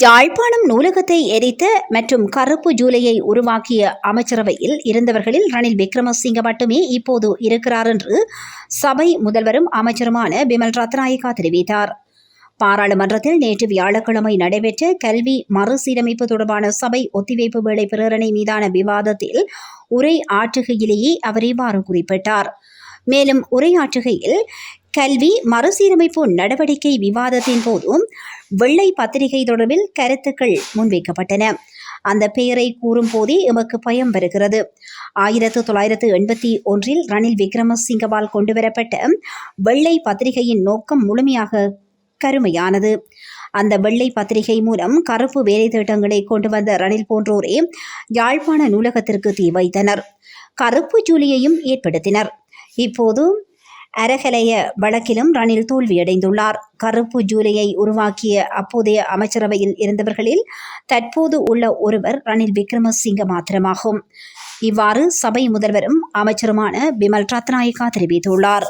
யாழ்ப்பாணம் நூலகத்தை எரித்த மற்றும் கருப்பு ஜூலையை உருவாக்கிய அமைச்சரவையில் இருந்தவர்களில் ரணில் விக்ரமசிங்க மட்டுமே இப்போது இருக்கிறார் என்று சபை முதல்வரும் அமைச்சருமான பிமல் ரத்நாயகா தெரிவித்தார். பாராளுமன்றத்தில் நேற்று வியாழக்கிழமை நடைபெற்ற கல்வி மறுசீரமைப்பு தொடர்பான சபை ஒத்திவைப்பு வேளை பிரேரணை மீதான விவாதத்தில் உரை ஆற்றுகையிலேயே அவர் இவ்வாறு குறிப்பிட்டார். மேலும் உரையாற்றுகையில் கல்வி மறுசீரமைப்பு நடவடிக்கை விவாதத்தின் போதும் வெள்ளை பத்திரிகை தொடர்பில் கருத்துக்கள் முன்வைக்கப்பட்டன. அந்த பெயரை கூறும் போதே எமக்கு பயம் வருகிறது. ஆயிரத்து தொள்ளாயிரத்து எண்பத்தி ஒன்றில் ரணில் விக்ரமசிங்கவால் கொண்டுவரப்பட்ட வெள்ளை பத்திரிகையின் நோக்கம் முழுமையாக கருமையானது. அந்த வெள்ளை பத்திரிகை மூலம் கருப்பு வேலை திட்டங்களை கொண்டு வந்த ரணில் போன்றோரே யாழ்ப்பாண நூலகத்திற்கு தீ வைத்தனர். கருப்பு ஜூலியையும் ஏற்படுத்தினர். இப்போது அரகலைய வழக்கிலும் ரணில் தோல்வியடைந்துள்ளார். கருப்பு ஜூலையை உருவாக்கிய அப்போதைய அமைச்சரவையில் இருந்தவர்களில் தற்போது உள்ள ஒருவர் ரணில் விக்ரமசிங்க மாத்திரமாகும். இவ்வாறு சபை முதல்வரும் அமைச்சருமான பிமல் ரத்நாயக்கா தெரிவித்துள்ளார்.